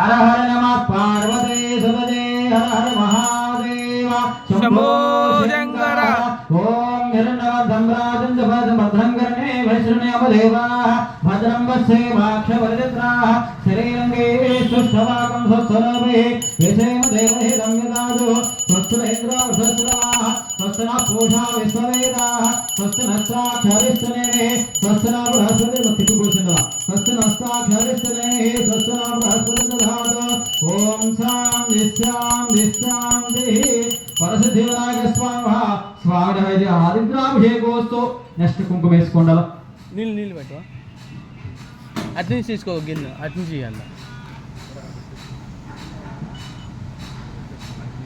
హర హర నమ పార్వతే సుభజే హర హర మహాదేవ శంభో శంకర. ఓం హిరణ్యవర్ధం రాజం జపదం భద్రం వస్సేమాక్షవరిద్రాः శరీరంగే సుష్టవాకం స్వస్వరూపే యశేమ దేవహితం యదాదు స్వస్తులేంద్ర వృధస్రవాः స్వస్తున పూషా విశ్వవేదాः స్వస్తునస్సాక్షరిస్తునే స్వస్తున బృహస్పతి తిప్పు కూర్చుండవా దధాతు ఓం శాం నిశ్యాం నిశ్యాం పరశుదేవనాయక స్వామి స్వామి ఇది ఆదిద్రాభిషేకోస్తు నెక్స్ట్ కుంకుమ వేసుకోండాల. నీళ్ళు నీళ్ళు పెట్టు. అటు నుంచి తీసుకో గిన్నె. అటు నుంచి ఇవ్వాలి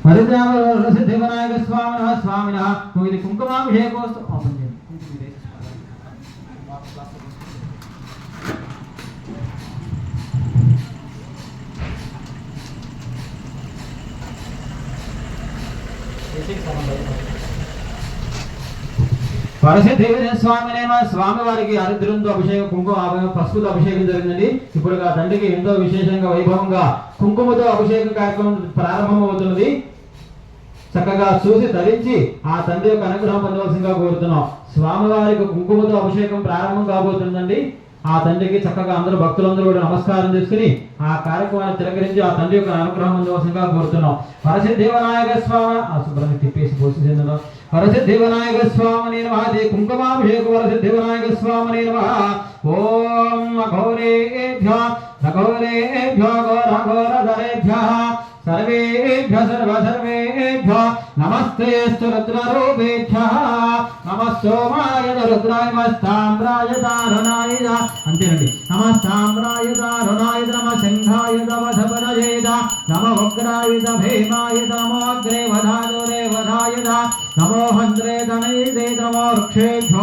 హరిద్రామసిద్ధివినాయక స్వామిన స్వామిన నువ్వు ఇది కుంకుమాభిషేకోస్తు ఓపెన్ చేయండి. కుంకుమ ఇది వేసేసుకోవాలి. స్వామి వారికి హరిద్రంతో అభిషేకం కుంకుమ ప్రస్తుత పసుపుతో అభిషేకం జరిగిందండి. ఇప్పుడు ఆ తండ్రికి ఎంతో విశేషంగా వైభవంగా కుంకుమతో అభిషేక కార్యక్రమం ప్రారంభమవుతున్నది. చక్కగా చూసి ధరించి ఆ తండ్రి యొక్క అనుగ్రహం పొందవలసిందిగా కోరుతున్నాం. స్వామివారికి కుంకుమతో అభిషేకం ప్రారంభం కాబోతుందండి. ఆ తండ్రికి చక్కగా అందరూ భక్తులందరూ కూడా నమస్కారం చేసుకుని ఆ కార్యక్రమాన్ని తిరగరించి ఆ తండ్రి యొక్క అనుగ్రహం పొందవలసిందిగా కోరుతున్నాం. పరసిద్ధివనాయక స్వామి ఆ శుభ్రంగా తిప్పేసి పోసి చెందడం వరసిద్ధివినాయక స్వామి నేను నమః కుంకుమాభిషేక వరసిద్ధివినాయక స్వామి నేను మహా ఓం అఘోరేభ్య అఘోరేభ్య ఘోర ఘోరధరేభ్య ధరేభ్య. సర్వ సర్వేభ్య నమస్తే రుద్రరూపేభ్య నమ సోమాయ రుద్రాయ నమస్తామ్రాయ దారుణాయ అంతేనండి. నమస్తామ్రాయ దారుణాయ నమ సింహాయ నమ నమ ఉగ్రాయుధ భీమాయ నమోగ్రే వధాదురే వధాయ నమో హంద్రే ధనైదే నమో వృక్షేభ్య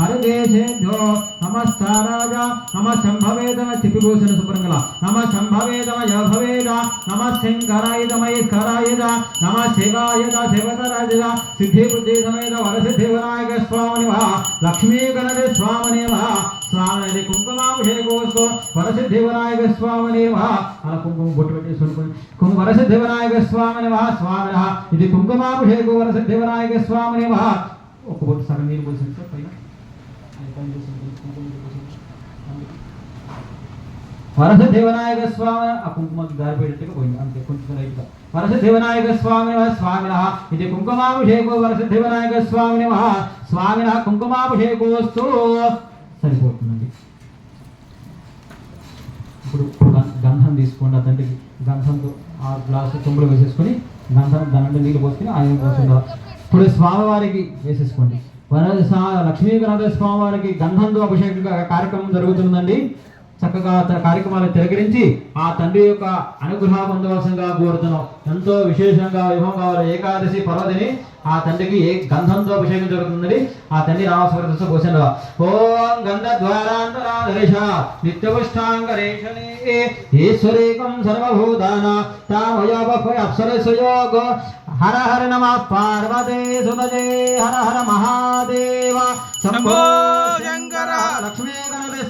హరిదేశేభ్యో నమస్తారాజ నమ శంభవేదన తిప్పిభూషణ సుప్రంగల నమ శంభవేదమ యభవేద నమ శంకరాయ మహేశ్వరాయద నమ శివాయుధ శివతరాజద సిద్ధి బుద్ధి సమేత వరసిద్ధి వినాయక స్వామిని వా లక్ష్మీ గణపతి స్వామిని వా స్వామిని కుంకుమాభిషేకోస్కో వరసిద్ధి వినాయక స్వామిని వా. అలా కుంకుమ బొట్టు పెట్టి చూడుకోండి కుంకుమ వరసిద్ధి వినాయక స్వామిని వా స్వామిన ఇది కుంకుమాభిషేకో వరసిద్ధి వినాయక స్వామిని వా. ఒక బొట్టు సగం నీరు పోసింది పైన అది పైన పోసింది, కుంకుమ నీళ్ళు పోసింది. వరస దేవనాయక స్వామి ఆ కుంకుమకి దారిపోయేట్టుగా పోయింది. అంతే కొంచెం రైట్గా వరస దేవనాయక స్వామి స్వామిన. ఇది కుంకుమాభిషేకో వరస దేవనాయక స్వామిని స్వామిన కుంకుమాభిషేకోస్తూ. సరిపోతుందండి. ఇప్పుడు గం- గంధం తీసుకోండి అతనికి. గంధంతో ఆ గ్లాసు చెంబులో వేసేసుకొని గంధం దాని నీళ్ళు పోసుకొని ఆయన పోసుకుంటారు. ఇప్పుడు స్వామివారికి వేసేసుకోండి. వరద సా- లక్ష్మీ గణపతి స్వామివారికి గంధంతో అభిషేక కార్యక్రమం జరుగుతుందండి. చక్కగా తన కార్యక్రమాలను తిరగరించి ఆ తండ్రి యొక్క అనుగ్రహం పొందవలసిందిగా కోరుతున్నాం ఎంతో విశేషంగా వైభవంగా ఏకాదశి పర్వదిని ఆ తండ్రికి ఏ గంధంతో అభిషేకం జరుగుతుందని ఆ తండ్రి నామస్మరణ పోసిన ఓం గంధ ద్వారాంతరాధరేష నిత్యపుష్టాంగరేషణే ఈశ్వరేకం సర్వభూతాన తామయోప అప్సరసుయోగ హర హర నమ పార్వతే సుభజే హర హర మహాదేవ శంభో శంకర. లక్ష్మీ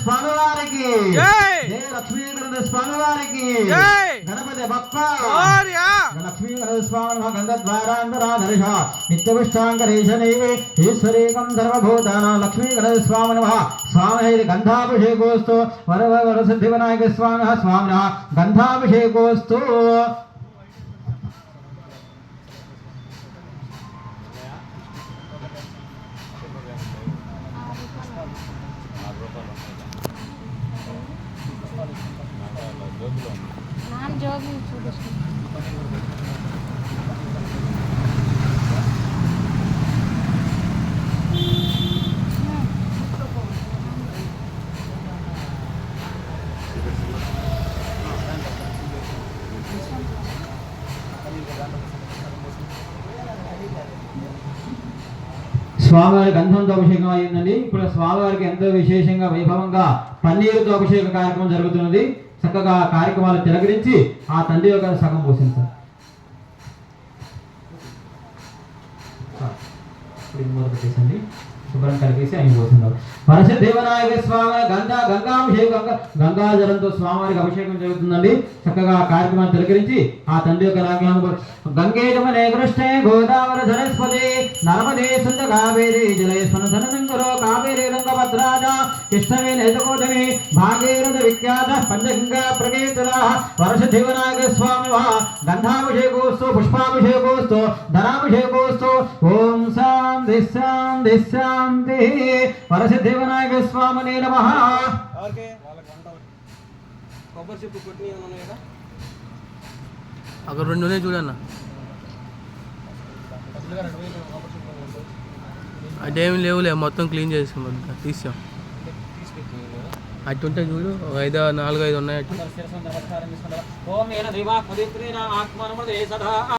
స్వామి వారికి జై. జై లక్ష్మీ గణపతి స్వామి వారికి జై. గణపతి బప్ప. ఆర్య. లక్ష్మీ గణపతి స్వామి గంధద్వారాంతరాధరిష నిత్యపుష్టాంగరేషణే ఈశ్వరేకం సర్వభూతాన లక్ష్మీ గణపతి స్వామి నమ. స్వామి గంధాభిషేకోస్తు. వర వరసిద్ధి వినాయక స్వామి స్వామిన గంధాభిషేకోస్తు. ನಾನು ಜೋಗಿ చూపిస్తాను స్వామివారి గంధంతో అభిషేకం అయిందండి ఇప్పుడు స్వామివారికి ఎంతో విశేషంగా వైభవంగా పన్నీరుతో అభిషేక కార్యక్రమం జరుగుతున్నది. చక్కగా ఆ కార్యక్రమాలు తిరగరించి ఆ తండ్రి యొక్క సగం పోసింది సార్. ఇప్పుడు మొదలు పెట్టేసండి శుభ్రం కలిపేసి ఆయన పోతున్నారు పరశుదేవనాయక స్వామి గంగా గంగాభిషేకం గంగా గంగాజలంతో స్వామివారికి అభిషేకం జరుగుతుందండి. చక్కగా ఆ కార్యక్రమాన్ని తిలకరించి ఆ తండ్రి యొక్క నాగ్యాన్ని గంగేజమనే కృష్ణే గోదావరి సరస్వతి నర్మదే సుంద కావేరి జలేశ్వర సనసంగరో కావేరి రంగభద్రాజ కృష్ణవే నేతకోటమి భాగీరథ విఖ్యాత పంచగంగా ప్రకేతర వరషదేవనాయక స్వామి వా గంధాభిషేకోస్తు పుష్పాభిషేకోస్తు ధనాభిషేకోస్తు. ఓం శాం దిశాం దిశాం శాంతి శాంతి వరసిద్ధివినాయక స్వామిని నమ కొబ్బరి చెప్పు కొట్టి అక్కడ రెండు ఉన్నాయి చూడన్న అదేమి లేవులే మొత్తం క్లీన్ చేసాం అంతా తీసాం అటు ఉంటే చూడు ఒక ఐదు నాలుగు ఐదు ఉన్నాయి అటు.